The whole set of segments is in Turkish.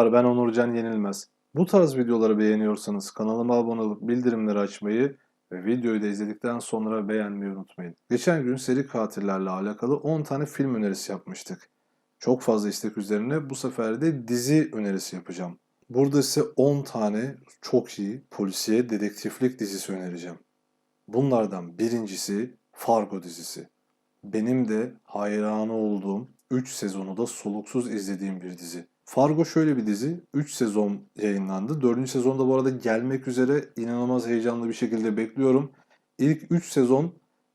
Merhabalar ben Onurcan Yenilmez. Bu tarz videoları beğeniyorsanız kanalıma abone olup bildirimleri açmayı ve videoyu da izledikten sonra beğenmeyi unutmayın. Geçen gün seri katillerle alakalı 10 tane film önerisi yapmıştık. Çok fazla istek üzerine bu sefer de dizi önerisi yapacağım. Burada size 10 tane çok iyi polisiye dedektiflik dizisi önereceğim. Bunlardan birincisi Fargo dizisi. Benim de hayranı olduğum 3 sezonu da soluksuz izlediğim bir dizi. Fargo şöyle bir dizi. 3 sezon yayınlandı. 4. sezonda bu arada gelmek üzere inanılmaz heyecanlı bir şekilde bekliyorum. İlk 3 sezon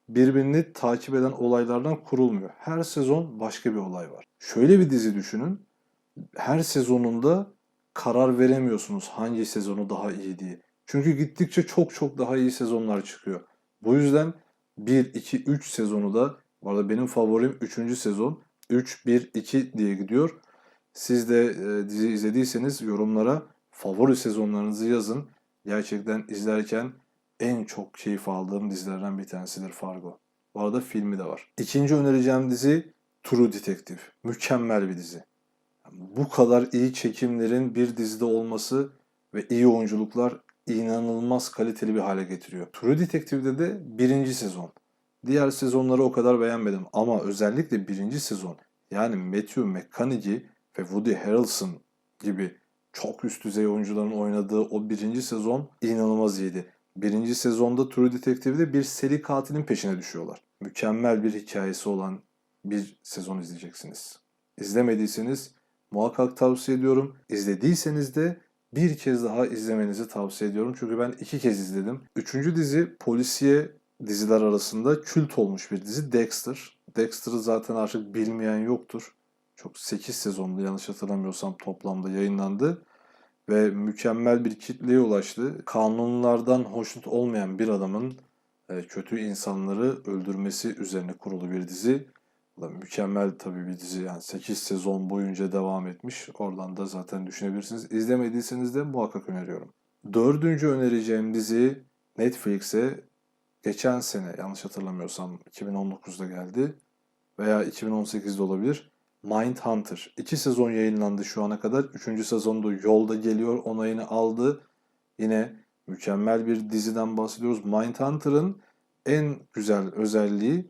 birbirini takip eden olaylardan kurulmuyor. Her sezon başka bir olay var. Şöyle bir dizi düşünün. Her sezonunda karar veremiyorsunuz hangi sezonu daha iyi diye. Çünkü gittikçe çok çok daha iyi sezonlar çıkıyor. Bu yüzden 1, 2, 3 sezonu da bu arada benim favorim 3. sezon. 3, 1, 2 diye gidiyor. Siz de e, dizi izlediyseniz yorumlara favori sezonlarınızı yazın. Gerçekten izlerken en çok keyif aldığım dizilerden bir tanesidir Fargo. Bu arada filmi de var. İkinci önereceğim dizi True Detective. Mükemmel bir dizi. Bu kadar iyi çekimlerin bir dizide olması ve iyi oyunculuklar inanılmaz kaliteli bir hale getiriyor. True Detective'de de birinci sezon. Diğer sezonları o kadar beğenmedim ama özellikle birinci sezon yani Matthew McConaughey ve Woody Harrelson gibi çok üst düzey oyuncuların oynadığı o birinci sezon inanılmaz iyiydi. Birinci sezonda True Detective'de bir seri katilin peşine düşüyorlar. Mükemmel bir hikayesi olan bir sezon izleyeceksiniz. İzlemediyseniz muhakkak tavsiye ediyorum. İzlediyseniz de bir kez daha izlemenizi tavsiye ediyorum. Çünkü ben iki kez izledim. Üçüncü dizi polisiye diziler arasında kült olmuş bir dizi Dexter. Dexter'ı zaten artık bilmeyen yoktur. Çok 8 sezonda yanlış hatırlamıyorsam toplamda yayınlandı. Ve mükemmel bir kitleye ulaştı. Kanunlardan hoşnut olmayan bir adamın e, kötü insanları öldürmesi üzerine kurulu bir dizi. Mükemmel tabii bir dizi yani 8 sezon boyunca devam etmiş. Oradan da zaten düşünebilirsiniz. İzlemediyseniz de muhakkak öneriyorum. Dördüncü önereceğim dizi Netflix'e geçen sene yanlış hatırlamıyorsam 2019'da geldi veya 2018'de olabilir. Mindhunter. İki sezon yayınlandı şu ana kadar. Üçüncü sezonda yolda geliyor. Onayını aldı. Yine mükemmel bir diziden bahsediyoruz. Mindhunter'ın en güzel özelliği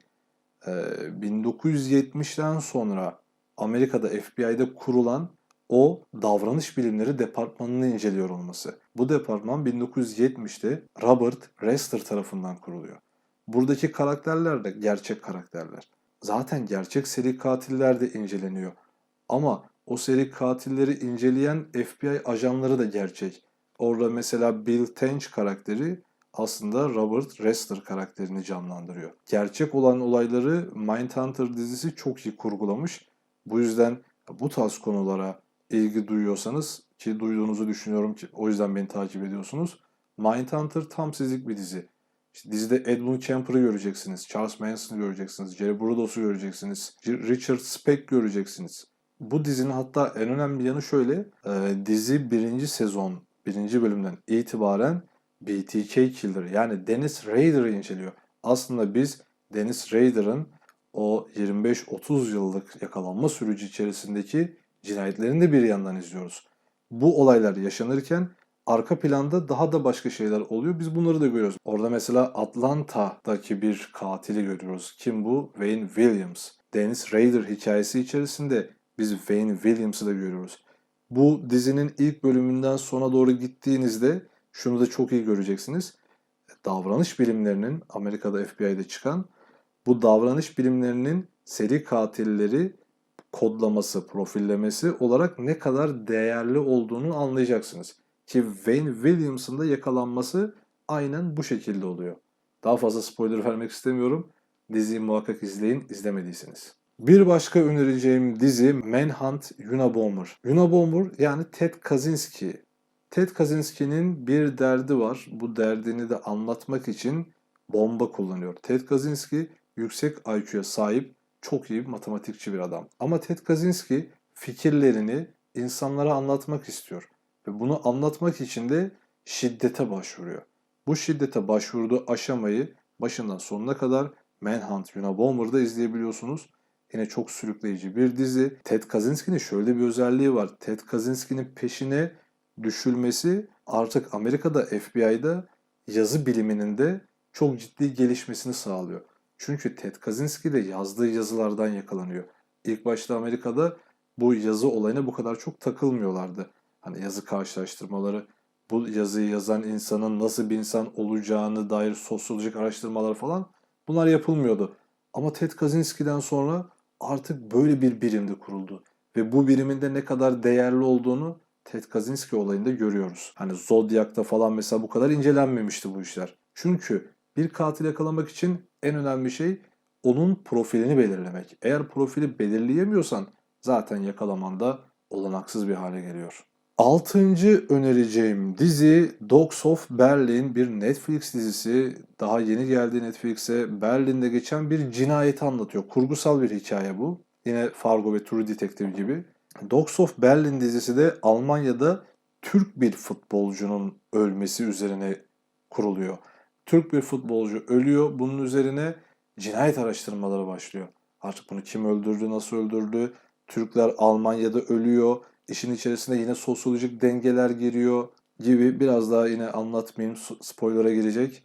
1970'ten sonra Amerika'da FBI'de kurulan o davranış bilimleri departmanını inceliyor olması. Bu departman 1970'te Robert Rester tarafından kuruluyor. Buradaki karakterler de gerçek karakterler. Zaten gerçek seri katiller de inceleniyor. Ama o seri katilleri inceleyen FBI ajanları da gerçek. Orada mesela Bill Tench karakteri aslında Robert Rester karakterini canlandırıyor. Gerçek olan olayları Mindhunter dizisi çok iyi kurgulamış. Bu yüzden bu tarz konulara ilgi duyuyorsanız ki duyduğunuzu düşünüyorum ki o yüzden beni takip ediyorsunuz. Mindhunter tam sizlik bir dizi. İşte dizide Edmund Kemper'ı göreceksiniz, Charles Manson'ı göreceksiniz, Jerry Brudos'u göreceksiniz, Richard Speck göreceksiniz. Bu dizinin hatta en önemli yanı şöyle, e, dizi birinci sezon, birinci bölümden itibaren BTK Killer yani Dennis Rader'ı inceliyor. Aslında biz Dennis Rader'ın o 25-30 yıllık yakalanma süreci içerisindeki cinayetlerini de bir yandan izliyoruz. Bu olaylar yaşanırken arka planda daha da başka şeyler oluyor. Biz bunları da görüyoruz. Orada mesela Atlanta'daki bir katili görüyoruz. Kim bu? Wayne Williams. Dennis Rader hikayesi içerisinde biz Wayne Williams'ı da görüyoruz. Bu dizinin ilk bölümünden sona doğru gittiğinizde şunu da çok iyi göreceksiniz. Davranış bilimlerinin Amerika'da FBI'de çıkan bu davranış bilimlerinin seri katilleri kodlaması, profillemesi olarak ne kadar değerli olduğunu anlayacaksınız. Ki Wayne Williams'ın da yakalanması aynen bu şekilde oluyor. Daha fazla spoiler vermek istemiyorum. Diziyi muhakkak izleyin izlemediyseniz. Bir başka önereceğim dizi Manhunt Unabomber. Unabomber yani Ted Kaczynski. Ted Kaczynski'nin bir derdi var. Bu derdini de anlatmak için bomba kullanıyor. Ted Kaczynski yüksek IQ'ya sahip çok iyi matematikçi bir adam. Ama Ted Kaczynski fikirlerini insanlara anlatmak istiyor. Ve bunu anlatmak için de şiddete başvuruyor. Bu şiddete başvurduğu aşamayı başından sonuna kadar Manhunt Unabomber'da izleyebiliyorsunuz. Yine çok sürükleyici bir dizi. Ted Kaczynski'nin şöyle bir özelliği var. Ted Kaczynski'nin peşine düşülmesi artık Amerika'da FBI'da yazı biliminin de çok ciddi gelişmesini sağlıyor. Çünkü Ted Kaczynski de yazdığı yazılardan yakalanıyor. İlk başta Amerika'da bu yazı olayına bu kadar çok takılmıyorlardı. Hani yazı karşılaştırmaları, bu yazıyı yazan insanın nasıl bir insan olacağını dair sosyolojik araştırmalar falan bunlar yapılmıyordu. Ama Ted Kaczynski'den sonra artık böyle bir birim de kuruldu. Ve bu birimin de ne kadar değerli olduğunu Ted Kaczynski olayında görüyoruz. Hani Zodiac'ta falan mesela bu kadar incelenmemişti bu işler. Çünkü bir katil yakalamak için en önemli şey onun profilini belirlemek. Eğer profili belirleyemiyorsan zaten yakalaman da olanaksız bir hale geliyor. Altıncı önereceğim dizi Dogs of Berlin bir Netflix dizisi. Daha yeni geldi Netflix'e. Berlin'de geçen bir cinayeti anlatıyor. Kurgusal bir hikaye bu. Yine Fargo ve True Detective gibi. Dogs of Berlin dizisi de Almanya'da Türk bir futbolcunun ölmesi üzerine kuruluyor. Türk bir futbolcu ölüyor. Bunun üzerine cinayet araştırmaları başlıyor. Artık bunu kim öldürdü, nasıl öldürdü? Türkler Almanya'da ölüyor. İşin içerisinde yine sosyolojik dengeler giriyor gibi biraz daha yine anlatmayayım spoiler'a girecek.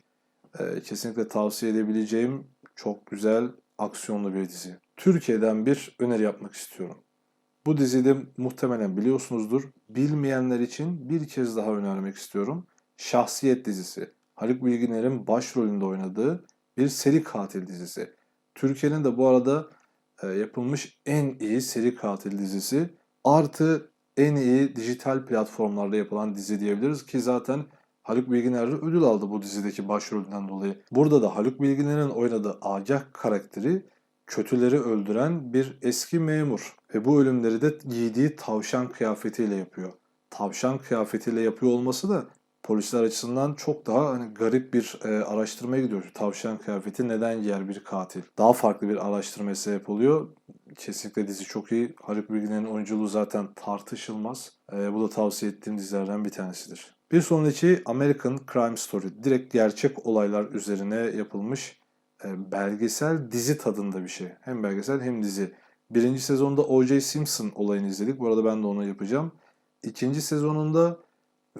Ee, kesinlikle tavsiye edebileceğim çok güzel aksiyonlu bir dizi. Türkiye'den bir öneri yapmak istiyorum. Bu dizide muhtemelen biliyorsunuzdur. Bilmeyenler için bir kez daha önermek istiyorum. Şahsiyet dizisi. Haluk Bilginer'in başrolünde oynadığı bir seri katil dizisi. Türkiye'nin de bu arada e, yapılmış en iyi seri katil dizisi. Artı en iyi dijital platformlarda yapılan dizi diyebiliriz ki zaten Haluk Bilginer de ödül aldı bu dizideki başrolünden dolayı. Burada da Haluk Bilginer'in oynadığı Agah karakteri kötüleri öldüren bir eski memur ve bu ölümleri de giydiği tavşan kıyafetiyle yapıyor. Tavşan kıyafetiyle yapıyor olması da polisler açısından çok daha hani garip bir e, araştırmaya gidiyor. Tavşan kıyafeti neden giyer bir katil? Daha farklı bir araştırmaya sebep oluyor. Kesinlikle dizi çok iyi. Haluk Bilginer'in oyunculuğu zaten tartışılmaz. E, bu da tavsiye ettiğim dizilerden bir tanesidir. Bir sonraki American Crime Story. Direkt gerçek olaylar üzerine yapılmış e, belgesel dizi tadında bir şey. Hem belgesel hem dizi. Birinci sezonda O.J. Simpson olayını izledik. Bu arada ben de onu yapacağım. İkinci sezonunda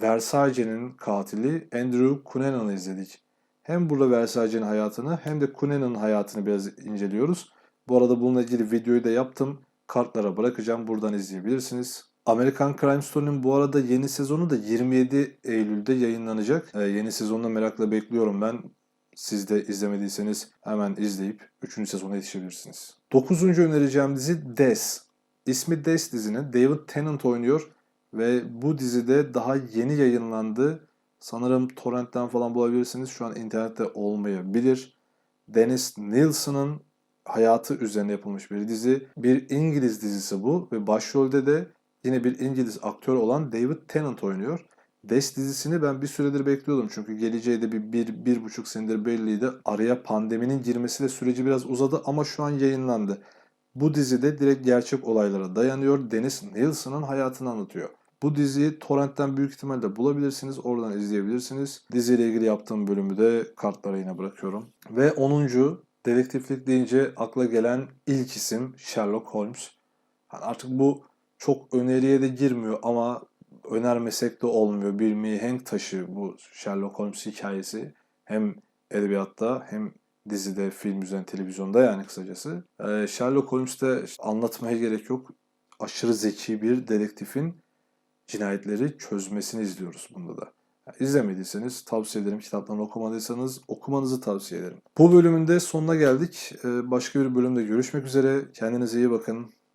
Versace'nin katili Andrew Cunanan'ı izledik. Hem burada Versace'nin hayatını hem de Cunanan'ın hayatını biraz inceliyoruz. Bu arada bununla ilgili videoyu da yaptım. Kartlara bırakacağım. Buradan izleyebilirsiniz. American Crime Story'nin bu arada yeni sezonu da 27 Eylül'de yayınlanacak. Ee, yeni sezonda merakla bekliyorum ben. Siz de izlemediyseniz hemen izleyip 3. sezona yetişebilirsiniz. 9. önereceğim dizi Des. İsmi Des dizinin David Tennant oynuyor ve bu dizide daha yeni yayınlandı. Sanırım torrentten falan bulabilirsiniz. Şu an internette olmayabilir. Dennis Nilsson'ın hayatı üzerine yapılmış bir dizi. Bir İngiliz dizisi bu ve başrolde de yine bir İngiliz aktör olan David Tennant oynuyor. Des dizisini ben bir süredir bekliyordum çünkü geleceği de bir, bir, bir buçuk senedir belliydi. Araya pandeminin girmesiyle süreci biraz uzadı ama şu an yayınlandı. Bu dizide direkt gerçek olaylara dayanıyor. Dennis Nilsson'ın hayatını anlatıyor. Bu diziyi torrentten büyük ihtimalle bulabilirsiniz. Oradan izleyebilirsiniz. Diziyle ilgili yaptığım bölümü de kartlara yine bırakıyorum. Ve 10. dedektiflik deyince akla gelen ilk isim Sherlock Holmes. Yani artık bu çok öneriye de girmiyor ama önermesek de olmuyor. Bir mihenk taşı bu Sherlock Holmes hikayesi. Hem edebiyatta hem dizide, film üzerine, televizyonda yani kısacası. Ee, Sherlock Holmes'te anlatmaya gerek yok. Aşırı zeki bir dedektifin cinayetleri çözmesini izliyoruz bunda da. İzlemediyseniz tavsiye ederim. Kitaplarını okumadıysanız okumanızı tavsiye ederim. Bu bölümün de sonuna geldik. Ee, başka bir bölümde görüşmek üzere. Kendinize iyi bakın.